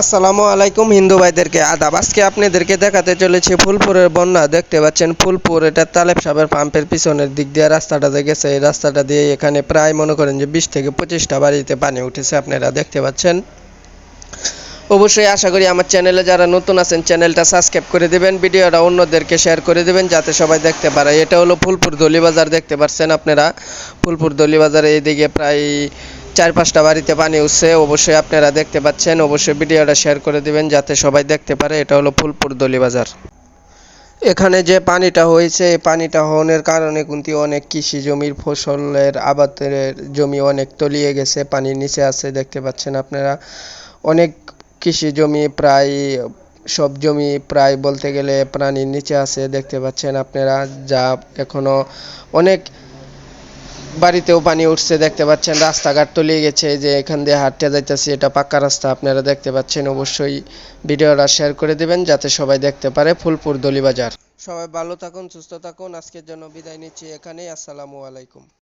আসসালামু আলাইকুম হিন্দু ভাইদেরকে আদাব। আজকে আপনাদেরকে দেখাতে চলেছি ফুলপুরের বন্যা। দেখতে পাচ্ছেন ফুলপুর, এটা তালেব সাহেবের পাম্পের পিছনের দিক দিয়ে রাস্তাটা গেছে এই রাস্তাটা দিয়ে এখানে প্রায় মনে করেন যে বিশ থেকে পঁচিশটা বাড়িতে পানি উঠেছে, আপনারা দেখতে পাচ্ছেন। অবশ্যই আশা করি আমার চ্যানেলে যারা নতুন আছেন, চ্যানেলটা সাবস্ক্রাইব করে দেবেন, ভিডিওটা অন্যদেরকে শেয়ার করে দেবেন, যাতে সবাই দেখতে পারে। এটা হলো ফুলপুর দলিবাজার, দেখতে পাচ্ছেন আপনারা। ফুলপুর দলিবাজারে এইদিকে প্রায় চার পাঁচটা বাড়িতে পানি উঠছে, অবশ্যই আপনারা দেখতে পাচ্ছেন, অবশ্যই ভিডিওটা শেয়ার করে দিবেন যাতে সবাই দেখতে পারে, এটা হলো ফুলপুর দলিবাজার এখানে যে পানিটা হয়েছে, এই পানিটা হওয়ার কারণে কিন্তু অনেক কৃষি জমির ফসলের আবাদের জমি অনেক তলিয়ে গেছে, পানির নিচে আছে, দেখতে পাচ্ছেন আপনারা। অনেক কৃষি জমি প্রায়, সব জমি প্রায় বলতে গেলে পানির নিচে আছে, দেখতে পাচ্ছেন আপনারা, যা এখনও অনেক বাড়িতেও পানি উঠছে, দেখতে পাচ্ছেন রাস্তাঘাট তলিয়ে গেছে যে এখান দিয়ে হাঁটতে যাইতেছি, এটা পাক্কা রাস্তা, আপনারা দেখতে পাচ্ছেন, অবশ্যই ভিডিওটা শেয়ার করে দেবেন, যাতে সবাই দেখতে পারে ফুলপুর দলিবাজার। সবাই ভালো থাকুন, সুস্থ থাকুন, আজকের জন্য বিদায় নিচ্ছি এখানেই, আসসালামু আলাইকুম।